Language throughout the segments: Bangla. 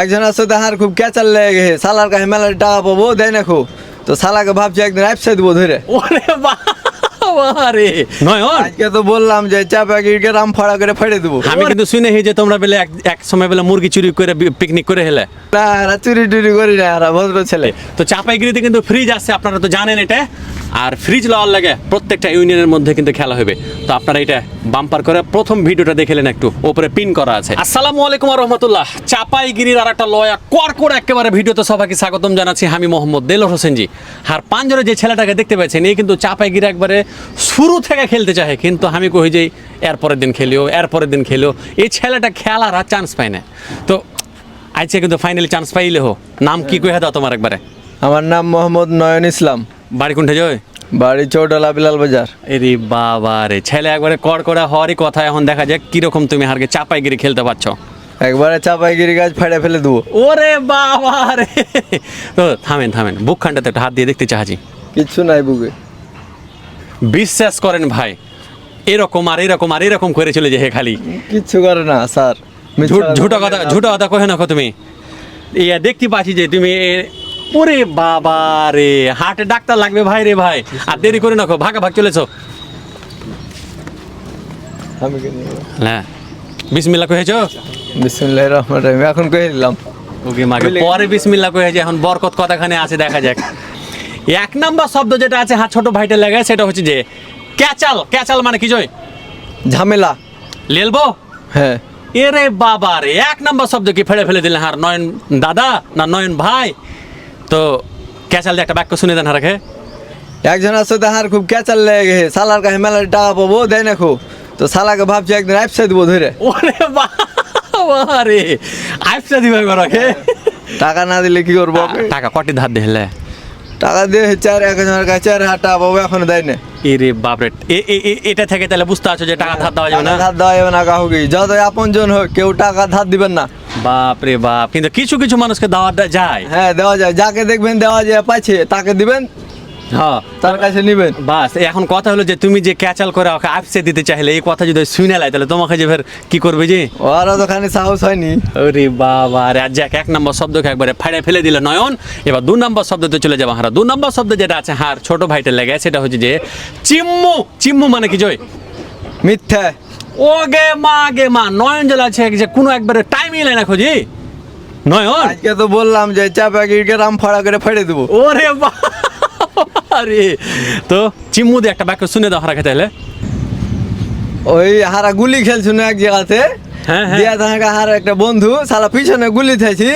একজন আছে তাহার খুব ক্যাচার লেগে গেছে। সালার কাছে মেলার টাকা পাবো দেয় না খুব। তো সালাকে ভাবছি একদিন অ্যাপসে দেবো ধরে। ওরে বাবা রে নয়ন। আজকে তো বললাম যে চাপা গিরকে রাম ফাড়া করে ফেড়ে দেবো। আমি কিন্তু শুনে যে তোমরা বেলে এক এক সময় বেলে মুরগি চুরি করে পিকনিক করে হেলে। না চুরি টুরি করি না ভদ্র ছেলে। তো চাপাইগিরিতে কিন্তু ফ্রিজ আছে আপনারা তো জানেন এটা। আর ফ্রিজ লওয়ার লাগে প্রত্যেকটা ইউনিয়নের মধ্যে কিন্তু খেলা হবে। তো আপনারা এটা বাম্পার করে প্রথম ভিডিওটা দেখলেন একটু। ওপরে পিন করা আছে। আসসালামু আলাইকুম রহমতুল্লাহ। চাপাইগিরির আর একটা লয়া কর করে একেবারে ভিডিওতে সবাইকে স্বাগতম জানাচ্ছি। আমি মোহাম্মদ দেল হোসেনজি আর পাঞ্জরে যে ছেলেটাকে দেখতে পাচ্ছেন এই কিন্তু চাপাইগিরি একবারে শুরু থেকে খেলতে চায়। কিন্তু আমি কই যে এর পরের দিন খেলিও এর পরের দিন খেলিও। এই ছেলেটা খেলার আর চান্স পায় না। তো আজকে কিন্তু ফাইনালি চান্স পাইলে হো। নাম কি কয়ে দাও তোমার একবারে? আমার নাম মোহাম্মদ নয়ন ইসলাম। বাড়ি কোনটা জয়? বাড়ি চৌডালা বিলাল বাজার। এরে বাবা রে ছেলে একবারে করে হওয়ারই কথা। এখন দেখা যাক কীরকম তুমি হারকে চাপাইগিরি খেলতে পারছ। একবারে চাপাই গিরি গাছ ফেড়ে ফেলে দেবো। ওরে বাবা রে। তো থামেন থামেন বুক খানটাতে একটা হাত দিয়ে দেখতে চাহাজি কিচ্ছু নাই বুকে। বিশ্বাস করেন ভাই এরকম আর এরকম আর এরকম করে চলে যে হে খালি। কিচ্ছু করে না স্যার। ঝুট- কথা ঝুটো কথা কহে নাকো তুমি। ইয়া দেখতে পাচ্ছি যে তুমি ওরে বাবা রে হার্টে ডাক্তার লাগবে ভাই রে ভাই। আর দেরি করে নাকো ভাগা ভাগ চলেছো? হ্যাঁ। বিসমিল্লা কহেছো বিসমিল্লাহির রহমানির রহিম এখন কয়ে দিলাম? ওকে বুঝলে? পরে বিসমিল্লা কয়ে এখন বরকত কতখানে আছে দেখা যাক। এক নাম্বার শব্দ যেটা আছে হ্যাঁ ছোট ভাইটা লাগে সেটা হচ্ছে যে ক্যাচাল। ক্যাচাল মানে কি জয়? ঝামেলা। লেলবো? হ্যাঁ। এরে বাবা রে এক নাম্বার শব্দ কি ফেলে ফেলে দিলেন হার নয়ন দাদা না নয়ন ভাই? তো ক্যাচাল একটা বাক্য শুনে দেন হারাকে। একজন আছে তাহার খুব ক্যাচার লেগে গেছে সালার কাছে মেলার টাকা পাবো দেয় না খুব। তো সালাকে ভাবছি একদিন অ্যাপসে দেবো ধরে। ওরে বাবা রে আইফসা দিবে গরকে টাকা না দিলে কি করব টাকা কটি ধার দিলে টাকা দিয়ে চার একজনের কাছে চার হাজার টাকা পাবো এখনও দেয় না। এরে বাপরে এটা থেকে তাহলে বুঝতে পারছ যে টাকা ধার দেওয়া যাবে না? ধার দেওয়া যাবে না কাউকে যত আপন জন হোক কেউ টাকা ধার দিবেন না। বাপ রে বাপ। কিন্তু কিছু কিছু মানুষকে দেওয়া যায়। হ্যাঁ দেওয়া যায়। যাকে দেখবেন দেওয়া যায় পাচ্ছে তাকে দিবেন হ্যাঁ। তার কাছে নিবেন। বাস এখন কথা হলো যে তুমি যে ক্যাচাল করে ওকে আপসে দিতে চাইলে এই কথা যদি শুনে লাই তাহলে তোমাকে যে ফের কি করবে যে? ওরা তো খানি সাহস হয়নি। ওরে বাবা রে আজ যাক এক নম্বর শব্দকে একবারে ফাড়ে ফেলে দিল নয়ন। এবার দু নম্বর শব্দতে চলে যাব হারা দু নম্বর শব্দ যেটা আছে হার ছোট ভাইটা লেগে সেটা হচ্ছে যে চিম্মু। চিম্মু মানে কি জয়? মিথ্যা। ও গে মা গে মা নয়ন জল আছে যে কোনো একবারে টাইমই নাই না খোঁজি। নয়ন? আজকে তো বললাম যে চাপা গিরকে রাম ফাড়া করে ফেড়ে দেবো। ওরে বাবা রে তো চিম্মু দিয়ে একটা বাক্য শুনে দাও হারা খেতে হলে ওই হারা গুলি খেলছিল এক জায়গাতে। হ্যাঁ, হ্যাঁ। দিয়া তাহাকে হার একটা বন্ধু সালা পিছনে গুলি থাইছি।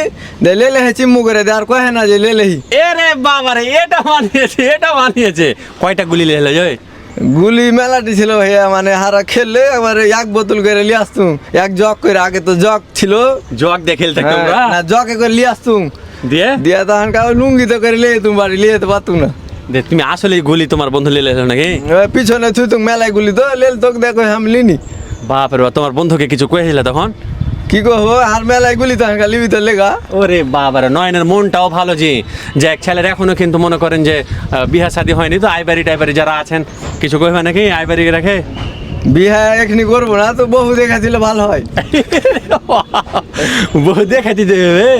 দে লেলে হে চিম্মু করে দে আর কহে না যে লেলেহি এরে বাবা রে এটা মানিয়েছে এটা মানিয়েছে কয়টা গুলি লেলে জয়? গুলি মেলাটি ছিল ভাইয়া মানে হারা খেললে একবারে এক বোতল করে লিয়ে আসতুম। এক জগ করে আগে তো জগ ছিল। জগ দিয়ে খেলতে হ্যাঁ, না জগে করে লিয়ে আসতুম। দিয়ে? দিয়া তখন কাউ লুঙ্গি তো করে লিয়ে তুমি বাড়ি লিয়ে যেতে পারতুম না। তুমি আসলে গুলি তোমার বন্ধু লেলে নাকি? পিছনে থুই তুমি মেলায় গুলি তো লেল তোকে দেখো আমি লিনি। বাপরে বাপ তোমার বন্ধুকে কিছু কয়েছিল তখন? কি কহবো আর মেলায় গুলি তার লিবি তো লেগা। ওরে বাবারে নয়নের মনটাও ভালো যে যে এক ছেলের এখনও কিন্তু মনে করেন যে বিহা শাদি হয়নি তো আইবারি টাইবারি যারা আছেন কিছু কইবে নাকি আইবারি রাখে? বিহা এখনি করব না তো বহু দেখা দিলে ভালো হয়। বহু দিতে দেবে।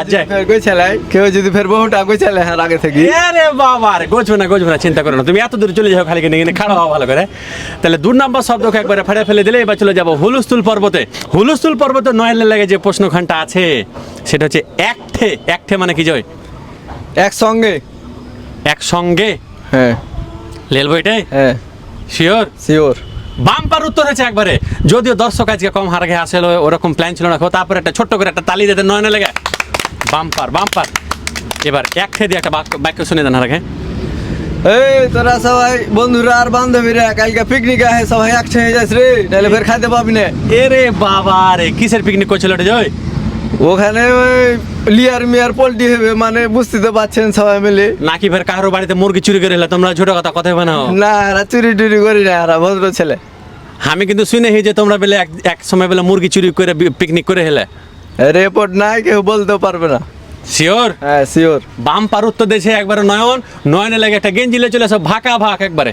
আচ্ছা। কই ছেলাই কেউ যদি ফের বহুটা কই ছেলে হ্যাঁ আগে থেকে। আরে বাবা রে গোছবো না গোছবো না চিন্তা করো না। তুমি এত দূর চলে যাও খালি কিনে কিনে খাড়া হওয়া ভালো করে। তাহলে দু নম্বর শব্দকে একবারে ফেলে দিলে এবার চলে যাব হুলুস্তুল পর্বতে। হুলুস্তুল পর্বতে লাগে যে প্রশ্নখানটা আছে সেটা হচ্ছে একঠে একঠে মানে কি জয়? একসঙ্গে। একসঙ্গে? হ্যাঁ। লেল বইটাই হ্যাঁ। শিওর শিওর বাম্পার উত্তর হয়েছে একবারে। যদিও দর্শক আজকে কম হারগে আসলে ওরকম প্ল্যান ছিল না তারপরে একটা ছোট্ট করে একটা তালি দিতে নয়নে লেগে। Bumper bumper. এবার এক খেয়ে একটা বাক্য- শুনে দেন হারগে এই তোরা সবাই বন্ধুরা আর বান্ধবীরা কালকে পিকনিক আহে সবাই একসাথে যাস রে তাহলে ফের খাইতে পাবি না। এরে বাবা রে কিসের পিকনিক করছিল ওটা জয়? ওখানে ওই লিয়ার মিয়ার পোল্ট্রি হবে মানে বুঝতে তো পারছেন সবাই মিলে। নাকি ফের কারও বাড়িতে মুরগি চুরি করে এলে? তোমরা ছোট কথা কথা বানাও না এরা চুরি টুরি করি না এরা ভদ্র ছেলে। আমি কিন্তু শুনে যে তোমরা বেলে এক সময় বেলে মুরগি চুরি করে পিকনিক করে হেলে রিপোর্ট নাই কেউ বলতেও পারবে না। শিওর হ্যাঁ শিওর বাম্পার উত্তর দেশে একবারে নয়ন। নয়নে লাগে একটা গেঞ্জিলে চলে আসো ভাকা ভাক একবারে।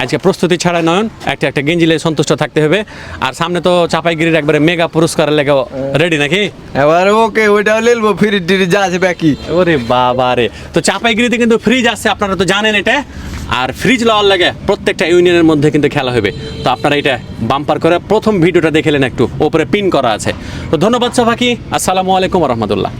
আজকে প্রস্তুতি ছাড়া নয়ন একটা একটা গেঞ্জিলে সন্তুষ্ট থাকতে হবে। আর সামনে তো চাপাইগিরির একবারে মেগা পুরস্কারের লেগে রেডি নাকি? এবার ওকে ওইটাও লিলবো ফ্রি টিরি যা আছে বাকি। ওরে বাবা রে। তো চাপাইগিরিতে কিন্তু ফ্রিজ আছে আপনারা তো জানেন এটা। আর ফ্রিজ লওয়ার লাগে প্রত্যেকটা ইউনিয়নের মধ্যে কিন্তু খেলা হবে। তো আপনারা এটা বাম্পার করে প্রথম ভিডিওটা দেখে নেন একটু ওপরে পিন করা আছে। তো ধন্যবাদ সবাইকে আসসালামু আলাইকুম রহমতুল্লাহ।